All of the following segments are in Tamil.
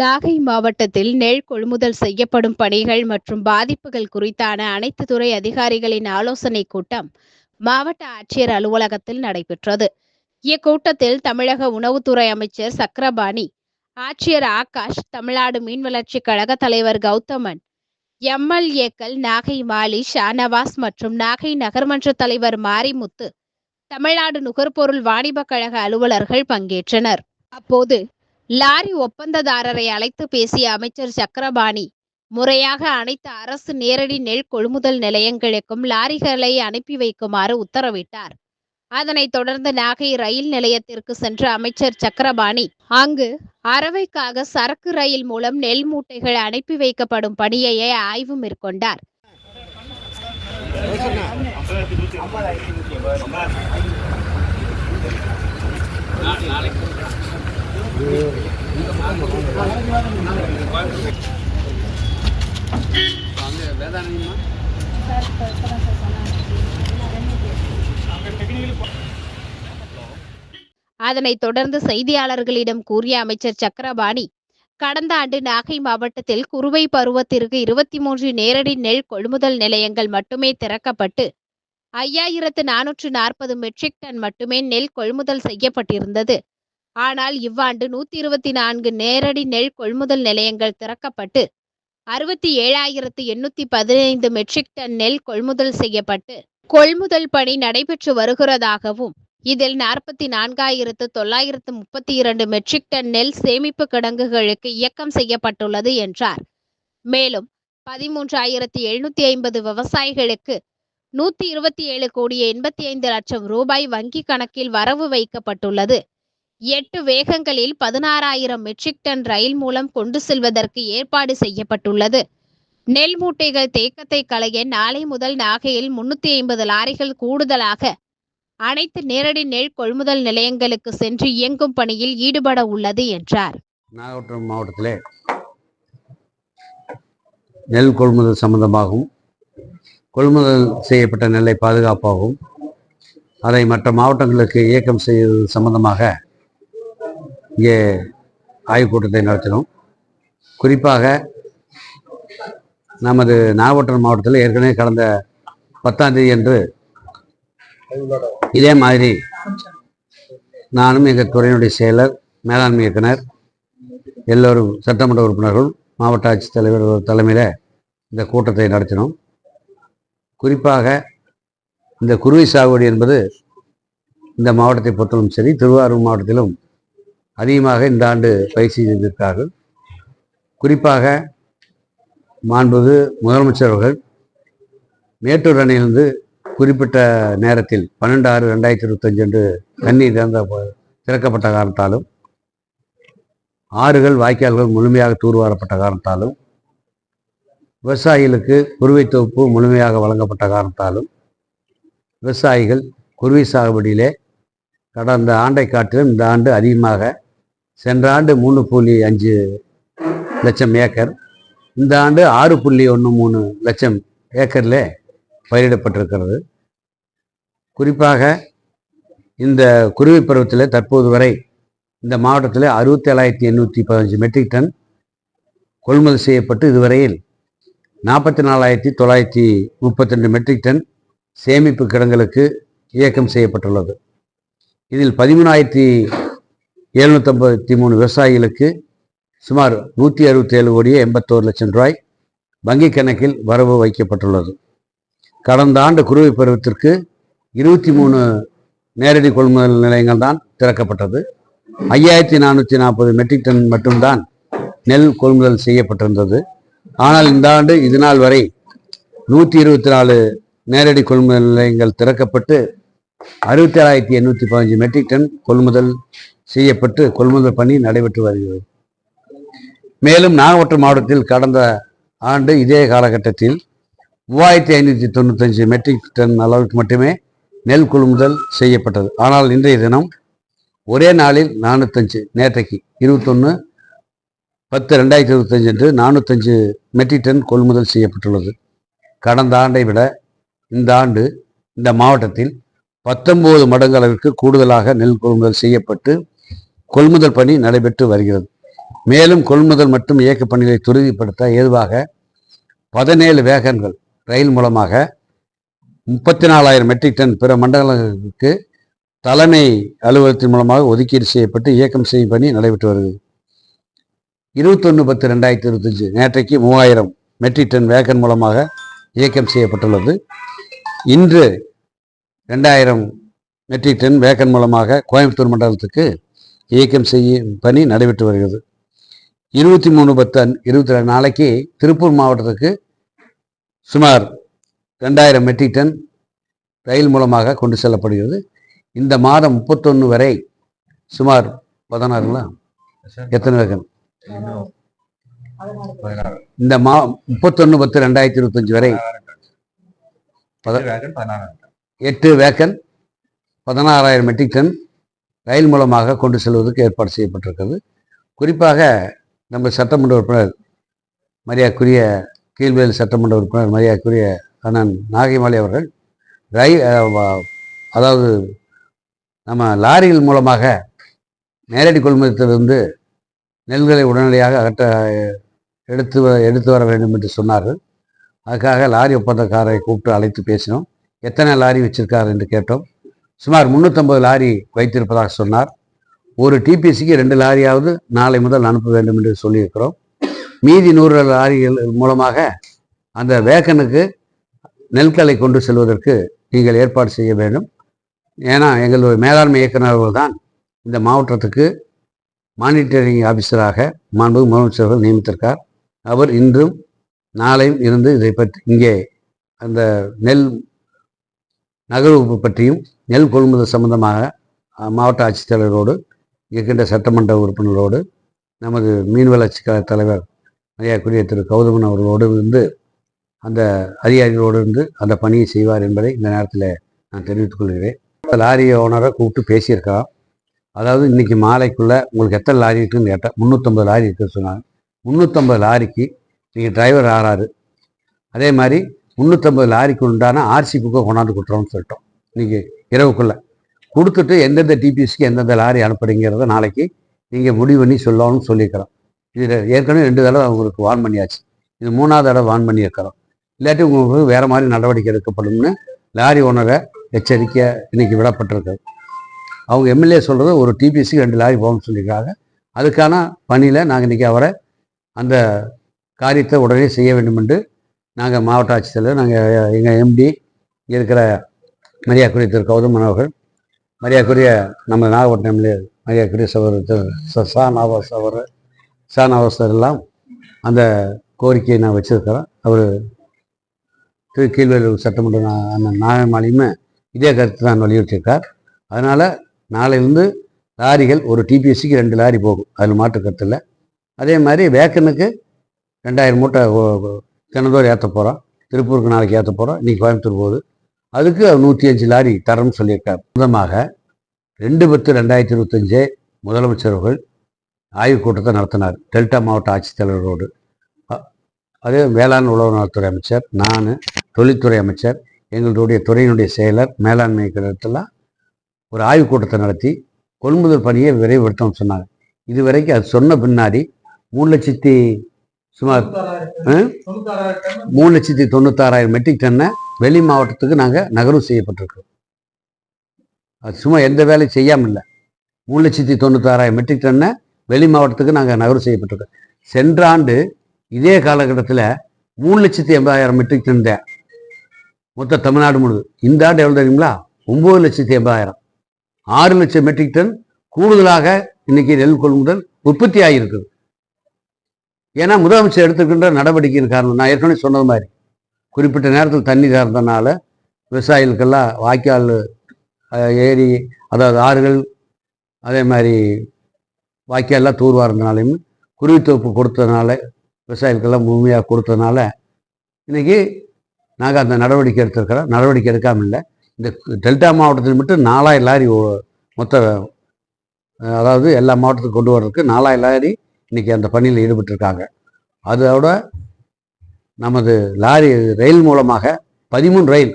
நாகை மாவட்டத்தில் நெல் கொள்முதல் செய்யப்படும் பணிகள் மற்றும் பாதிப்புகள் குறித்தான அனைத்து துறை அதிகாரிகளின் ஆலோசனைக் கூட்டம் மாவட்ட ஆட்சியர் அலுவலகத்தில் நடைபெற்றது. இக்கூட்டத்தில் தமிழக உணவுத்துறை அமைச்சர் சக்கரபாணி ஆட்சியர் ஆகாஷ் தமிழ்நாடு மீன் வளர்ச்சி கழக தலைவர் கௌதமன் எம்எல்ஏக்கள் நாகை மாலி ஷானவாஸ் மற்றும் நாகை நகர்மன்ற தலைவர் மாரிமுத்து தமிழ்நாடு நுகர்பொருள் வாணிபக் கழக அலுவலர்கள் பங்கேற்றனர். அப்போது லாரி ஒப்பந்ததாரரை அழைத்து பேசிய அமைச்சர் சக்கரபாணி முறையாக அனைத்து அரசு நேரடி நெல் கொள்முதல் நிலையங்களுக்கும் லாரிகளை அனுப்பி வைக்குமாறு உத்தரவிட்டார். அதனைத் தொடர்ந்து நாகை ரயில் நிலையத்திற்கு சென்ற அமைச்சர் சக்கரபாணி அங்கு அரவைக்காக சரக்கு ரயில் மூலம் நெல் மூட்டைகள் அனுப்பி வைக்கப்படும் பணியை ஆய்வு மேற்கொண்டார். அதனைத் தொடர்ந்து செய்தியாளர்களிடம் கூறிய அமைச்சர் சக்கரபாணி கடந்த ஆண்டு நாகை மாவட்டத்தில் குறுவை பருவத்திற்கு இருபத்தி மூன்று நேரடி நெல் கொள்முதல் நிலையங்கள் மட்டுமே திறக்கப்பட்டு ஐயாயிரத்து நானூற்று நாற்பது மெட்ரிக் டன் மட்டுமே நெல் கொள்முதல் செய்யப்பட்டிருந்தது. ஆனால் இவ்வாண்டு நூத்தி இருபத்தி நான்கு நேரடி நெல் கொள்முதல் நிலையங்கள் திறக்கப்பட்டு அறுபத்தி ஏழாயிரத்து எண்ணூத்தி பதினைந்து மெட்ரிக் டன் நெல் கொள்முதல் செய்யப்பட்டு கொள்முதல் பணி நடைபெற்று வருகிறதாகவும் இதில் நாற்பத்தி நான்காயிரத்து தொள்ளாயிரத்து முப்பத்தி இரண்டு மெட்ரிக் டன் நெல் சேமிப்பு கிடங்குகளுக்கு இயக்கம் செய்யப்பட்டுள்ளது என்றார். மேலும் பதிமூன்றாயிரத்தி எழுநூத்தி ஐம்பது விவசாயிகளுக்கு நூத்தி இருபத்தி ஏழு கோடியே எண்பத்தி ஐந்து லட்சம் ரூபாய் வங்கி கணக்கில் வரவு வைக்கப்பட்டுள்ளது. எட்டு வேகங்களில் பதினாறாயிரம் மெட்ரிக் டன் ரயில் மூலம் கொண்டு செல்வதற்கு ஏற்பாடு செய்யப்பட்டுள்ளது. நெல் மூட்டைகள் தேக்கத்தை களைய நாளை முதல் நாகையில் முன்னூத்தி ஐம்பது லாரிகள் கூடுதலாக அனைத்து நேரடி நெல் கொள்முதல் நிலையங்களுக்கு சென்று இயங்கும் பணியில் ஈடுபட உள்ளது என்றார். நாகப்பட்டினம் மாவட்டத்திலே நெல் கொள்முதல் சம்பந்தமாகவும் கொள்முதல் செய்யப்பட்ட நெல்லை பாதுகாப்பாகவும் அதை மற்ற மாவட்டங்களுக்கு இயக்கம் செய்வது சம்பந்தமாக இங்கே ஆய்வுக் கூட்டத்தை நடத்தினோம். குறிப்பாக நமது நாகப்பட்டினம் மாவட்டத்தில் ஏற்கனவே கடந்த பத்தாம் தேதி அன்று இதே மாதிரி நானும் எங்கள் துறையினுடைய செயலர் மேலாண்மை இயக்குனர் எல்லோரும் சட்டமன்ற உறுப்பினர்கள் மாவட்ட ஆட்சித்தலைவர் தலைமையில் இந்த கூட்டத்தை நடத்தினோம். குறிப்பாக இந்த குருவி சாகுபடி என்பது இந்த மாவட்டத்தை பொறுத்தலும் சரி திருவாரூர் மாவட்டத்திலும் அதிகமாக இந்த ஆண்டு பயிற்சி செய்திருக்கார்கள் குறிப்பாக மாண்புது முதலமைச்சர் அவர்கள் மேட்டூர் அணையிலிருந்து குறிப்பிட்ட நேரத்தில் பன்னெண்டு ஆறு ரெண்டாயிரத்தி இருபத்தஞ்சு அன்று தண்ணீர் திறந்த திறக்கப்பட்ட காரணத்தாலும் ஆறுகள் வாய்க்கால்கள் முழுமையாக தூர்வாரப்பட்ட காரணத்தாலும் விவசாயிகளுக்கு குருவை தொகுப்பு முழுமையாக வழங்கப்பட்ட காரணத்தாலும் விவசாயிகள் குருவி சாகுபடியிலே கடந்த ஆண்டை காட்டிலும் இந்த ஆண்டு அதிகமாக சென்ற ஆண்டு மூணு புள்ளி அஞ்சு லட்சம் ஏக்கர். இந்த ஆண்டு ஆறு புள்ளி ஒன்று மூணு லட்சம் ஏக்கரில் பயிரிடப்பட்டிருக்கிறது. குறிப்பாக இந்த குருவி பருவத்தில் தற்போது வரை இந்த மாவட்டத்தில் அறுபத்தி ஏழாயிரத்தி எண்ணூற்றி பதினஞ்சு மெட்ரிக் டன் கொள்முதல் செய்யப்பட்டு இதுவரையில் நாற்பத்தி நாலாயிரத்தி தொள்ளாயிரத்தி முப்பத்தி ரெண்டு மெட்ரிக் டன் சேமிப்பு கிடங்களுக்கு இயக்கம் செய்யப்பட்டுள்ளது. இதில் பதிமூணாயிரத்தி எழுநூற்றம்பத்தி மூணு விவசாயிகளுக்கு சுமார் நூற்றி அறுபத்தி ஏழு கோடியே எண்பத்தோரு லட்சம் ரூபாய் வங்கிக் கணக்கில் வரவு வைக்கப்பட்டுள்ளது. கடந்த ஆண்டு குருவி பருவத்திற்கு இருபத்தி மூணு நேரடி கொள்முதல் நிலையங்கள் தான் திறக்கப்பட்டது. ஐயாயிரத்தி நானூற்றி நாற்பது மெட்ரிக் டன் மட்டும்தான் நெல் கொள்முதல் செய்யப்பட்டிருந்தது. ஆனால் இந்த ஆண்டு இது நாள் வரை நூற்றி இருபத்தி நாலு நேரடி கொள்முதல் நிலையங்கள் திறக்கப்பட்டு அறுபத்தி ஏழாயிரத்தி எண்ணூற்றி பதினஞ்சு மெட்ரிக் டன் கொள்முதல் செய்யப்பட்டு கொள்முதல் பணி நடைபெற்று வருகிறது. மேலும் நாகப்பட்டினம் மாவட்டத்தில் கடந்த ஆண்டு இதே காலகட்டத்தில் மூவாயிரத்தி ஐநூற்றி தொண்ணூத்தஞ்சு மெட்ரிக் டன் அளவுக்கு மட்டுமே நெல் கொள்முதல் செய்யப்பட்டது. ஆனால் இன்றைய தினம் ஒரே நாளில் நானூத்தஞ்சு நேற்றைக்கு இருபத்தொன்று பத்து ரெண்டாயிரத்தி இருபத்தஞ்சு அன்று நானூத்தஞ்சு மெட்ரிக் டன் கொள்முதல் செய்யப்பட்டுள்ளது. கடந்த ஆண்டை விட இந்த ஆண்டு இந்த மாவட்டத்தில் பத்தொன்பது மடங்கு அளவிற்கு கூடுதலாக நெல் கொள்முதல் செய்யப்பட்டு கொள்முதல் பணி நடைபெற்று வருகிறது. மேலும் கொள்முதல் மற்றும் இயக்க பணிகளை துரிதப்படுத்த ஏதுவாக பதினேழு வேகன்கள் ரயில் மூலமாக முப்பத்தி நாலாயிரம் மெட்ரிக் டன் பிற மண்டலங்களுக்கு தலைமை அலுவலகத்தின் மூலமாக ஒதுக்கீடு செய்யப்பட்டு இயக்கம் செய்யும் பணி நடைபெற்று வருகிறது. இருபத்தொன்று பத்து ரெண்டாயிரத்தி இருபத்தஞ்சு நேற்றைக்கு மூவாயிரம் மெட்ரிக் டன் வேகன் மூலமாக இயக்கம் செய்யப்பட்டுள்ளது. இன்று ரெண்டாயிரம் மெட்ரிக் டன் வேக்கன் மூலமாக கோயம்புத்தூர் மண்டலத்துக்கு இயக்கம் செய்யும் பணி நடைபெற்று வருகிறது. இருபத்தி மூணு பத்து அன்- இருபத்தி ரெண்டு நாளைக்கு திருப்பூர் மாவட்டத்துக்கு சுமார் ரெண்டாயிரம் மெட்ரிக் டன் ரயில் மூலமாக கொண்டு செல்லப்படுகிறது. இந்த மாதம் முப்பத்தொன்று வரை சுமார் பதினாறுங்களா? எத்தனை வேகன் இந்த மா முப்பத்தொன்று பத்து ரெண்டாயிரத்தி இருபத்தஞ்சு வரை எட்டு வேக்கன் பதினாறாயிரம் மெட்ரிக் டன் ரயில் மூலமாக கொண்டு செல்வதற்கு ஏற்பாடு செய்யப்பட்டிருக்கிறது. குறிப்பாக நம்ம சட்டமன்ற உறுப்பினர் மரியாதைக்குரிய கீழ்வேல் சட்டமன்ற உறுப்பினர் மரியாதைக்குரிய அண்ணன் நாகைமலை அவர்கள் ரயில் அதாவது நம்ம லாரிகள் மூலமாக நேரடி கொள்முதலிருந்து நெல்களை உடனடியாக அகற்ற எடுத்து எடுத்து வர வேண்டும் என்று சொன்னார்கள். அதுக்காக லாரி ஒப்பந்தக்காரரை கூப்பிட்டு அழைத்து பேசினோம். எத்தனை லாரி வச்சுருக்கார் என்று கேட்டோம். சுமார் முந்நூற்றம்பது லாரி வைத்திருப்பதாக சொன்னார். ஒரு டிபிசிக்கு ரெண்டு லாரியாவது நாளை முதல் அனுப்ப வேண்டும் என்று சொல்லியிருக்கிறோம். மீதி நூறு லாரிகள் மூலமாக அந்த வேக்கனுக்கு நெல்களை கொண்டு செல்வதற்கு நீங்கள் ஏற்பாடு செய்ய வேண்டும். ஏன்னா எங்களுடைய மேலாண்மை இயக்குநர்கள் தான் இந்த மாவட்டத்துக்கு மானிட்டரிங் ஆஃபீஸராக மாண்பு முதலமைச்சர்கள் நியமித்திருக்கார். அவர் இன்றும் நாளையும் இருந்து இதை பற்றி இங்கே அந்த நெல் நகர்வு பற்றியும் நெல் கொள்முதல் சம்பந்தமாக மாவட்ட ஆட்சித்தலைவரோடு இருக்கின்ற சட்டமன்ற உறுப்பினரோடு நமது மீன்வளர்ச்சி கழக தலைவர் மரியாதைக்குரிய திரு கௌதமன் அவர்களோடு இருந்து அந்த அதிகாரிகளோடு இருந்து அந்த பணியை செய்வார் என்பதை இந்த நேரத்தில் நான் தெரிவித்துக் கொள்கிறேன். லாரி ஓனரை கூப்பிட்டு பேசியிருக்கலாம். அதாவது இன்னைக்கு மாலைக்குள்ளே உங்களுக்கு எத்தனை லாரி இருக்குன்னு கேட்டால் முந்நூற்றம்பது லாரி இருக்குன்னு சொன்னாங்க. முந்நூற்றம்பது லாரிக்கு நீங்கள் டிரைவர் ஆறாரு. அதே மாதிரி முந்நூற்றம்பது லாரிக்கு உண்டான ஆர்சி புக்கை கொண்டாந்து கொடுத்துறோம்னு சொல்லிட்டோம். இன்றைக்கி இரவுக்குள்ளே. கொடுத்துட்டு எந்தெந்த டிபிஎஸ்க்கு எந்தெந்த லாரி அனுப்புறீங்கிறத நாளைக்கு நீங்கள் முடிவு பண்ணி சொல்லணும்னு சொல்லியிருக்கிறோம் இதில் ஏற்கனவே ரெண்டு தடவை அவங்களுக்கு வான் பண்ணியாச்சு. இது மூணாவது தடவை வான் பண்ணியிருக்கிறோம் இல்லாட்டி உங்களுக்கு வேறு மாதிரி நடவடிக்கை எடுக்கப்படும்னு லாரி ஓனரை எச்சரிக்கை இன்றைக்கி விடப்பட்டிருக்கு. அவங்க எம்எல்ஏ சொல்கிறது ஒரு டிபிஎஸ்க்கு ரெண்டு லாரி போகணும்னு சொல்லியிருக்காங்க. அதுக்கான பணியில் நாங்கள் இன்றைக்கி அவரை அந்த காரியத்தை உடனே செய்ய வேண்டும் என்று நாங்கள் மாவட்ட ஆட்சித்தலைவர் நாங்கள் எங்கள் எம்டி இருக்கிற மரியாதைக்குரிய திரு கௌதமன் அவர்கள் மரியாதைக்குரிய நம்ம நாகப்பட்டினம் எம்எல்ஏ மரியாதைக்குரிய சவர் திரு ச- சா நாவாஸ் அவர் சா நாவாஸ் எல்லாம் அந்த கோரிக்கையை நான் வச்சுருக்கிறேன். அவர் திரு கீழ்வேலூர் சட்டமன்ற நா- அண்ணன் நாகமாலியுமே இதே கருத்து தான் வலியுறுத்தியிருக்கார். அதனால் நாளையிலேருந்து லாரிகள் ஒரு டிபிஎஸ்சிக்கு ரெண்டு லாரி போகும். அதில் மாற்று கருத்தில் அதே மாதிரி வேக்கனுக்கு ரெண்டாயிரம் மூட்டை தினந்தோறும் ஏற்ற போகிறோம் திருப்பூருக்கு நாளைக்கு ஏற்ற போகிறோம் இன்னைக்கு கோயம்புத்தூர் போகுது. அதுக்கு நூற்றி அஞ்சு லாரி தரம்னு சொல்லியிருக்கார். முதமாக ரெண்டு பத்து ரெண்டாயிரத்தி இருபத்தஞ்சே முதலமைச்சர் அவர்கள் ஆய்வுக் கூட்டத்தை நடத்தினார். டெல்டா மாவட்ட ஆட்சித்தலைவரோடு அதே வேளாண் உழவு நலத்துறை அமைச்சர் நான் தொழில்துறை அமைச்சர் எங்களுடைய துறையினுடைய செயலர் மேலாண்மை இடத்தெல்லாம் ஒரு ஆய்வுக் கூட்டத்தை நடத்தி கொள்முதல் பணியை விரைவுபடுத்தணும்னு சொன்னாங்க. இது வரைக்கும் அது சொன்ன பின்னாடி மூணு லட்சத்தி சுமார் மூணு லட்சத்தி தொண்ணூத்தாறாயிரம் மெட்ரிக் டன்னை வெளி மாவட்டத்துக்கு நாங்கள் நகரும் செய்யப்பட்டிருக்கோம். அது சும்மா எந்த வேலையும் செய்யாமல் இல்லை மூணு லட்சத்தி தொண்ணூத்தாறாயிரம் மெட்ரிக் டன்னை வெளி மாவட்டத்துக்கு நாங்கள் நகரும் செய்யப்பட்டிருக்கோம். சென்ற ஆண்டு இதே காலகட்டத்தில் மூணு லட்சத்தி எண்பதாயிரம் மெட்ரிக் டன் தான் மொத்த தமிழ்நாடு முழுது இந்த ஆண்டு எவ்வளோ தெரியுங்களா? ஒம்பது லட்சத்தி எண்பதாயிரம். ஆறு லட்சம் மெட்ரிக் டன் கூடுதலாக இன்னைக்கு நெல் கொள்முதல் உற்பத்தி ஆகியிருக்குது. ஏன்னா முதலமைச்சர் எடுத்துக்கின்ற நடவடிக்கையின் காரணம். நான் ஏற்கனவே சொன்னது மாதிரி. குறிப்பிட்ட நேரத்தில் தண்ணி சார்ந்தனால விவசாயிகளுக்கெல்லாம் வாய்க்கால் ஏரி அதாவது ஆறுகள் அதே மாதிரி வாய்க்கால்லாம் தூர்வாருந்தனாலையும் குருவித்தொப்பு கொடுத்ததுனால விவசாயிகளுக்கெல்லாம் முழுமையாக கொடுத்ததுனால இன்றைக்கி நாங்கள் அந்த நடவடிக்கை எடுத்திருக்கிறோம். நடவடிக்கை எடுக்காமல் இல்லை. இந்த டெல்டா மாவட்டத்தில் மட்டும் நாலாயிரம் லாரி மொத்த அதாவது எல்லா மாவட்டத்துக்கும் கொண்டு வர்றதுக்கு நாலாயிரம் லாரி இன்றைக்கி அந்த பணியில் ஈடுபட்டிருக்காங்க. அதோட நமது லாரி ரயில் மூலமாக பதிமூணு ரயில்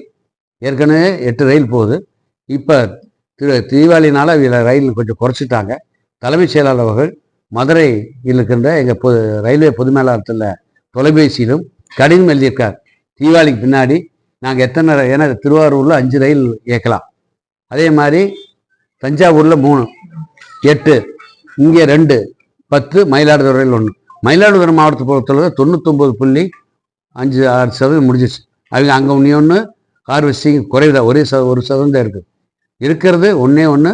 ஏற்கனவே எட்டு ரயில் போகுது. இப்போ திரு தீபாவளினால் இதில் ரயில் கொஞ்சம் குறைச்சிட்டாங்க. தலைமைச் செயலாளர் அவர்கள் மதுரையில் இருக்கின்ற எங்கள் பொது ரயில்வே பொது மேலாளத்தில் தொலைபேசியிலும் கடிதம் எழுதியிருக்கார். தீபாவளிக்கு பின்னாடி நாங்கள் எத்தனை ஏன்னா திருவாரூரில் அஞ்சு ரயில் இயக்கலாம். அதே மாதிரி தஞ்சாவூரில் மூணு எட்டு இங்கே ரெண்டு பத்து மயிலாடுதுறையில் ஒன்று மயிலாடுதுறை மாவட்டத்தை பொறுத்தளவு தொண்ணூத்தொம்பது புள்ளி அஞ்சு ஆறு சதவீதம் முடிஞ்சிச்சு அவங்க அங்கே ஒன்றே ஒன்று கார் ஹார்வெஸ்டிங் குறைவுதான் ஒரே சத ஒரு சதவீதம் தான் இருக்குது இருக்கிறது ஒன்றே ஒன்று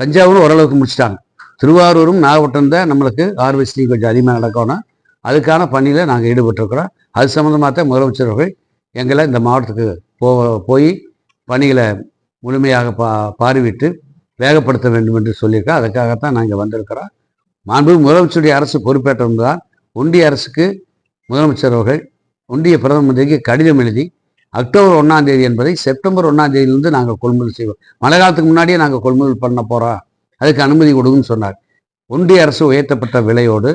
தஞ்சாவூர் ஓரளவுக்கு முடிச்சிட்டாங்க. திருவாரூரும் நாகப்பட்டினம் தான் நம்மளுக்கு ஹார்வெஸ்டிங் கொஞ்சம் அதிகமாக நடக்கணும் அதுக்கான பணியில் நாங்கள் ஈடுபட்டிருக்கிறோம். அது சம்மந்தமாக தான் முதலமைச்சர் அவர்கள் எங்களை இந்த மாவட்டத்துக்கு போ போய் பணிகளை முழுமையாக பா பார்வையிட்டு வேகப்படுத்த வேண்டும் என்று சொல்லியிருக்கோம் அதுக்காகத்தான் நாங்கள் வந்திருக்கிறோம். மாண்பு முதலமைச்சருடைய அரசு பொறுப்பேற்றம் தான் ஒன்றிய அரசுக்கு முதலமைச்சர் அவர்கள் ஒன்றிய பிரதம மந்திரிக்கு கடிதம் எழுதி அக்டோபர் ஒன்றாம் தேதி என்பதை செப்டம்பர் ஒன்றாம் தேதியிலிருந்து நாங்கள் கொள்முதல் செய்வோம். மழை காலத்துக்கு முன்னாடியே நாங்கள் கொள்முதல் பண்ண போகிறோம் அதுக்கு அனுமதி கொடுங்கன்னு சொன்னார். ஒன்றிய அரசு உயர்த்தப்பட்ட விலையோடு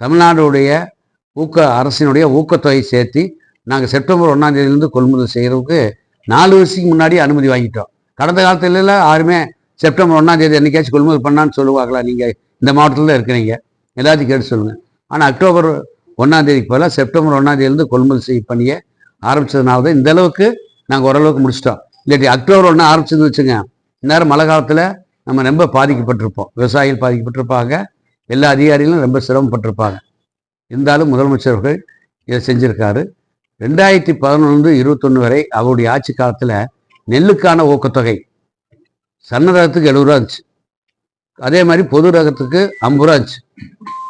தமிழ்நாடுடைய ஊக்க அரசினுடைய ஊக்கத்தொகை சேர்த்து நாங்கள் செப்டம்பர் ஒன்றாம் தேதியிலிருந்து கொள்முதல் செய்கிறதுக்கு நாலு வருஷத்துக்கு முன்னாடி அனுமதி வாங்கிட்டோம். கடந்த காலத்துல யாருமே செப்டம்பர் ஒன்றாம் தேதி என்னைக்காச்சும் கொள்முதல் பண்ணான்னு சொல்லுவாங்களா நீங்கள் இந்த மாவட்டத்தில் இருக்கிறீங்க. எல்லாத்தையும் கேட்டு சொல்லுங்கள் ஆனால் அக்டோபர் ஒன்றாந்தேதிக்கு தேதிக்கு செப்டம்பர் ஒன்றாந்தேதியிலேருந்து கொள்முதல் செய்ய பணியை ஆரம்பித்ததுனால தான் இந்த அளவுக்கு நாங்கள் ஓரளவுக்கு முடிச்சிட்டோம். இல்லாட்டி அக்டோபர் ஒன்று ஆரம்பிச்சது வச்சுங்க இந்நேரம் மழை காலத்தில் நம்ம ரொம்ப பாதிக்கப்பட்டிருப்போம். விவசாயிகள் பாதிக்கப்பட்டிருப்பாங்க. எல்லா அதிகாரிகளும் ரொம்ப சிரமப்பட்டிருப்பாங்க. இருந்தாலும் முதலமைச்சர்கள் இதை செஞ்சுருக்காரு. ரெண்டாயிரத்தி பதினொன்று இருபத்தொன்று வரை அவருடைய ஆட்சி காலத்தில் நெல்லுக்கான ஊக்கத்தொகை சன்னரகத்துக்கு எழுபது ரூபா இருந்துச்சு. அதே மாதிரி பொது ரகத்துக்கு ஐம்பது ரூபா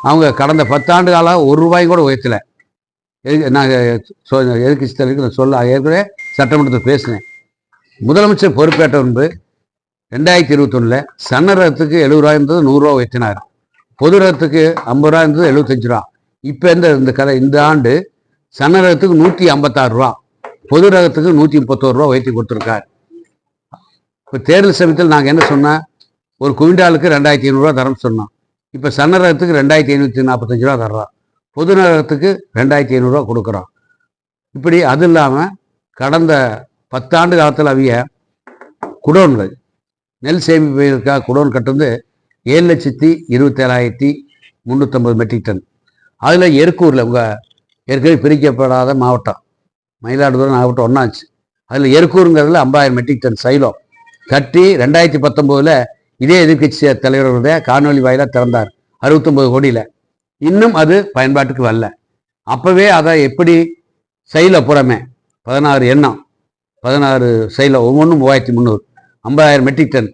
அவங்க கடந்த பத்தாண்டு காலம் ஒரு ரூபாயும் கூட உயர்த்தலை. எதுக்கு நாங்கள் சொ எதுக்கு தலைவருக்கு நான் சொல்ல ஏற்கனவே சட்டமன்றத்தில் பேசினேன். முதலமைச்சர் பொறுப்பேற்ற முன்பு ரெண்டாயிரத்தி இருபத்தொன்னில் சன்ன ரகத்துக்கு எழுபது ரூபா இருந்தது நூறுரூவா உயர்த்தினார். பொது ரகத்துக்கு ஐம்பது ரூபா இருந்தது எழுபத்தஞ்சு ரூபா. இப்போ இந்த இந்த கதை இந்த ஆண்டு சன்ன ரகத்துக்கு நூற்றி ஐம்பத்தாறு ரூபா. பொது ரகத்துக்கு நூற்றி முப்பத்தோரு ரூபா உயர்த்தி கொடுத்துருக்காரு. இப்போ தேர்தல் சமயத்தில் நாங்கள் என்ன சொன்னோம்? ஒரு குவிண்டாலுக்கு ரெண்டாயிரத்தி ஐநூறுரூவா தரோம்னு சொன்னோம் இப்போ சன்ன ரகத்துக்கு ரெண்டாயிரத்தி ஐநூற்றி நாற்பத்தஞ்சு ரூபா தர்றான் பொது நகரத்துக்கு ரெண்டாயிரத்தி ஐநூறுரூவா கொடுக்குறான் இப்படி அது இல்லாமல் கடந்த பத்தாண்டு காலத்தில் அவிய குடோன்கள் நெல் சேமிப்பதற்காக குடோன் கட்டுந்து ஏழு லட்சத்தி இருபத்தேழாயிரத்தி முந்நூற்றம்பது மெட்ரிக் டன். அதில் எருக்கூரில் உங்கள் ஏற்கனவே பிரிக்கப்படாத மாவட்டம் மயிலாடுதுறை மாவட்டம் ஒன்றாச்சு அதில் எருக்கூருங்கிறதுல ஐம்பதாயிரம் மெட்ரிக் டன் சைலம். கட்டி ரெண்டாயிரத்தி பத்தொம்போதில் இதே எதிர்கட்சி தலைவர்களுடைய காணொலி வாயிலாக திறந்தார். அறுபத்தொம்பது கோடியில். இன்னும் அது பயன்பாட்டுக்கு வரல. அப்போவே அதை எப்படி சைல புறமே? பதினாறு எண்ணம். பதினாறு செயல ஒவ்வொன்றும் மூவாயிரத்தி முந்நூறு. ஐம்பதாயிரம் மெட்ரிக் டன்.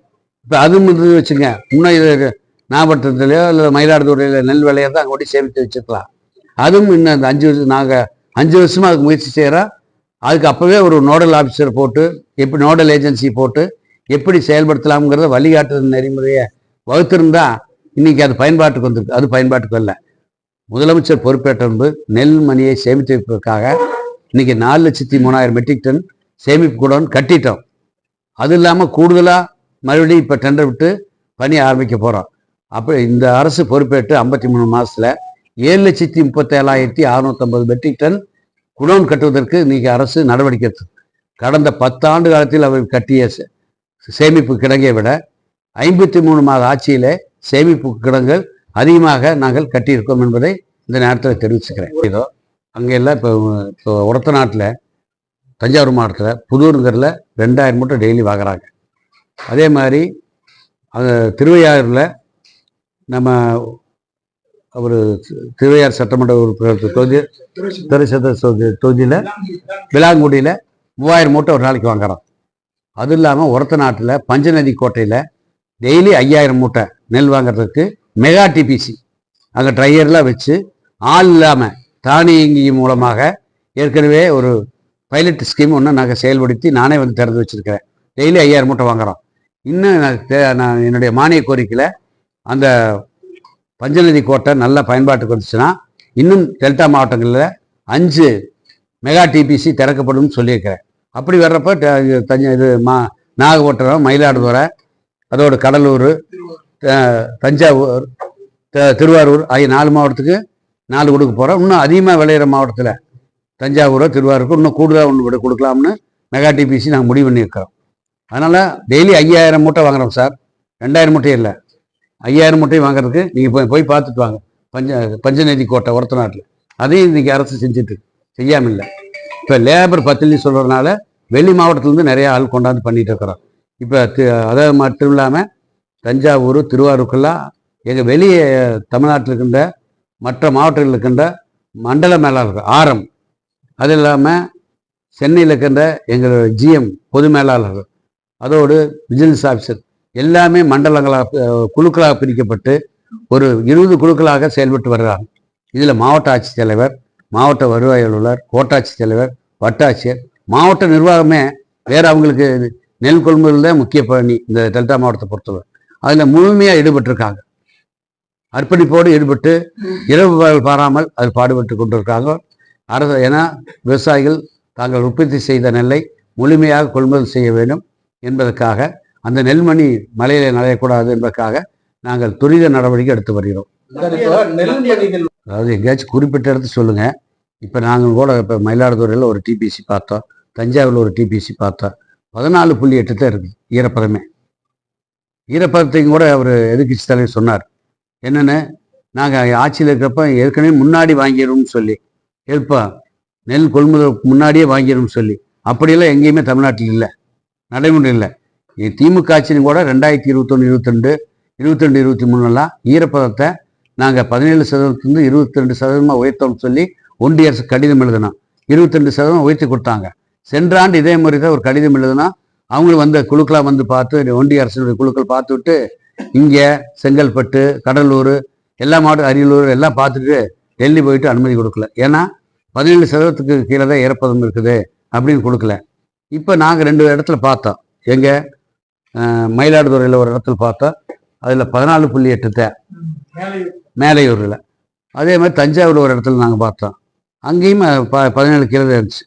இப்போ அது இது வச்சுங்க. இன்னும் இது நாகப்பட்டினத்துலையோ இல்லை மயிலாடுதுறையில் நெல் விலையோ தான் அங்கே கொண்டு சேமித்து வச்சுக்கலாம் அதுவும் இன்னும் இந்த அஞ்சு வருஷம் நாங்கள் அஞ்சு வருஷமாக அதுக்கு முயற்சி செய்கிறோம் அதுக்கு அப்போவே ஒரு நோடல் ஆஃபீஸர் போட்டு எப்படி நோடல் ஏஜென்சி போட்டு எப்படி செயல்படுத்தலாம்ங்கிறத வழிகாட்டுதல் நெறிமுறையை வகுத்திருந்தா இன்னைக்கு அது பயன்பாட்டுக்கு வந்திருக்கு. அது பயன்பாட்டுக்கு வரல முதலமைச்சர் பொறுப்பேற்ற முன்பு நெல் மணியை சேமித்து வைப்பதற்காக இன்னைக்கு நாலு லட்சத்தி மூணாயிரம் மெட்ரிக் டன் சேமிப்பு குடோன் கட்டிட்டோம். அது இல்லாமல் கூடுதலாக மறுபடியும் இப்போ டெண்டர் விட்டு பணி ஆரம்பிக்க போகிறோம் அப்போ இந்த அரசு பொறுப்பேற்று ஐம்பத்தி மூணு மாதத்தில் ஏழு லட்சத்தி முப்பத்தேழாயிரத்தி அறுநூத்தம்பது மெட்ரிக் டன் குடோன் கட்டுவதற்கு இன்னைக்கு அரசு நடவடிக்கை எடுத்து கடந்த பத்தாண்டு காலத்தில் அவர் கட்டிய சேமிப்பு கிடங்கை விட ஐம்பத்தி மூணு மாத ஆட்சியிலே சேமிப்பு கிடங்கள் அதிகமாக நாங்கள் கட்டியிருக்கோம் என்பதை இந்த நேரத்தில் தெரிவிச்சுக்கிறேன். இதோ அங்கே எல்லாம் இப்போ இப்போ உரத்த நாட்டில் தஞ்சாவூர் மாவட்டத்தில் புதூருங்கிறதுல ரெண்டாயிரம் மூட்டை டெய்லி வாங்குறாங்க. அதே மாதிரி அந்த திருவையாறில் நம்ம அவர் திருவையார் சட்டமன்ற உறுப்பினர் தொகுதி துறை தொகுதியில் விளாங்குடியில் மூவாயிரம் மூட்டை ஒரு நாளைக்கு வாங்குறோம். அது இல்லாமல் உரத்த நாட்டில் பஞ்சநதி கோட்டையில் டெய்லி ஐயாயிரம் மூட்டை நெல் வாங்குறதுக்கு மெகா டிபிசி அங்கே ட்ரையர்லாம் வச்சு ஆள் இல்லாமல் தானியங்கி மூலமாக ஏற்கனவே ஒரு பைலட் ஸ்கீம் ஒன்று நாங்கள் செயல்படுத்தி நானே வந்து திறந்து வச்சுருக்கிறேன். டெய்லி ஐயாயிரம் மூட்டை வாங்குறோம். இன்னும் நான் தே- நான் என்னுடைய மானிய கோரிக்கையில் அந்த பஞ்சநதி கோட்டை நல்ல பயன்பாட்டுக்கு வந்துச்சுன்னா இன்னும் டெல்டா மாவட்டங்களில் அஞ்சு மெகா டிபிசி திறக்கப்படும் சொல்லியிருக்கிறேன். அப்படி வர்றப்ப தஞ்சை இது மா நாகப்பட்டினம் மயிலாடுதுறை அதோடு கடலூர் தஞ்சாவூர் த- திருவாரூர் ஆகிய நாலு மாவட்டத்துக்கு நாலு கொடுக்க போகிறோம் இன்னும் அதிகமாக விளையிற மாவட்டத்தில் தஞ்சாவூர் திருவாரூருக்கு இன்னும் கூடுதலாக ஒன்று கொடுக்கலாம்னு மெகா டிபிசி நாங்கள் முடிவு பண்ணியிருக்கிறோம். அதனால் டெய்லி ஐயாயிரம் மூட்டை வாங்குறோம் சார். ரெண்டாயிரம் மூட்டையும் இல்லை. ஐயாயிரம் மூட்டையும் வாங்குறதுக்கு நீங்கள் போய் போய் பார்த்துட்டு வாங்க. பஞ்ச பஞ்சநதி கோட்டை ஒருத்த நாட்டில். அதையும் இன்றைக்கி அரசு செஞ்சுட்டு செய்யாமல் இல்லை. இப்போ லேபர் பத்திலி சொல்கிறதுனால வெளி மாவட்டத்துலேருந்து நிறைய ஆள் கொண்டாந்து பண்ணிகிட்டு இருக்கிறோம் இப்போ அதை மட்டும் இல்லாமல் தஞ்சாவூர் திருவாரூருக்கெல்லாம் எங்கள் வெளியே தமிழ்நாட்டில் இருக்கின்ற மற்ற மாவட்டங்களில் இருக்கின்ற மண்டல மேலாளர்கள் ஆரம். அது இல்லாமல் சென்னையில் இருக்கின்ற எங்களோட ஜிஎம் பொது மேலாளர்கள் அதோடு விஜிலன்ஸ் ஆஃபீஸர் எல்லாமே மண்டலங்களாக குழுக்களாக பிரிக்கப்பட்டு ஒரு இருபது குழுக்களாக செயல்பட்டு வருகிறாங்க இதில் மாவட்ட ஆட்சித்தலைவர் மாவட்ட வருவாய் அலுவலர் கோட்டாட்சித் தலைவர் வட்டாட்சியர் மாவட்ட நிர்வாகமே வேற அவங்களுக்கு நெல் கொள்முதல் தான் முக்கிய பணி இந்த டெல்டா மாவட்டத்தை பொறுத்தவரை. அதில் முழுமையாக ஈடுபட்டிருக்காங்க. அர்ப்பணிப்போடு ஈடுபட்டு இரவு பகல் பாராமல் அதில் பாடுபட்டு கொண்டிருக்காங்க. அரசு ஏன்னா விவசாயிகள் தாங்கள் உற்பத்தி செய்த நெல்லை முழுமையாக கொள்முதல் செய்ய வேண்டும் என்பதற்காக அந்த நெல்மணி மலையில் நடையக்கூடாது என்பதற்காக நாங்கள் துரித நடவடிக்கை எடுத்து வருகிறோம். அதாவது எங்கேயாச்சும் குறிப்பிட்ட இடத்து சொல்லுங்கள் இப்போ நாங்கள் கூட இப்போ மயிலாடுதுறையில் ஒரு டிபிசி பார்த்தோம். தஞ்சாவூரில் ஒரு டிபிசி பார்த்தோம் பதினாலு புள்ளி எட்டு தான் இருக்குது ஈரப்பதமே. ஈரப்பதத்தையும் கூட அவர் எதிர்கட்சி தலைவர் சொன்னார். என்னென்னு? நாங்கள் ஆட்சியில் இருக்கிறப்ப ஏற்கனவே முன்னாடி வாங்கிடும்னு சொல்லி எழுப்பா நெல் கொள்முதல் முன்னாடியே வாங்கிடும்னு சொல்லி அப்படியெல்லாம் எங்கேயுமே தமிழ்நாட்டில் இல்லை நடைமுறை இல்லை. திமுக ஆட்சியும் கூட ரெண்டாயிரத்தி இருபத்தொன்று இருபத்தெண்டு இருபத்தெண்டு இருபத்தி மூணுலாம் ஈரப்பதத்தை நாங்கள் பதினேழு சதவீதத்துலேருந்து இருபத்தி ரெண்டு சதவீதமாக உயர்த்தோம்னு சொல்லி ஒன்றிய அரசு கடிதம் எழுதினோம் இருபத்தி ரெண்டு சதவீதம் உயர்த்தி கொடுத்தாங்க. சென்ற ஆண்டு இதே மாதிரி தான் ஒரு கடிதம் எழுதுனா அவங்களும் வந்து குழுக்களாக வந்து பார்த்து ஒன்றிய அரசினுடைய குழுக்கள் பார்த்துட்டு இங்கே செங்கல்பட்டு கடலூர் எல்லா மாவட்டம் அரியலூர் எல்லாம் பார்த்துட்டு டெல்லி போயிட்டு அனுமதி கொடுக்கல. ஏன்னா பதினேழு சதவீதத்துக்கு கீழே தான் இறப்பதம் இருக்குது அப்படின்னு கொடுக்கல. இப்போ நாங்கள் ரெண்டு இடத்துல பார்த்தோம். எங்கே மயிலாடுதுறையில் ஒரு இடத்துல பார்த்தோம். அதில் பதினாலு புள்ளி எட்டு தே மேலையூரில். அதே மாதிரி தஞ்சாவூர் ஒரு இடத்துல நாங்கள் பார்த்தோம். அங்கேயும் ப பதினேழு கீழே இருந்துச்சு.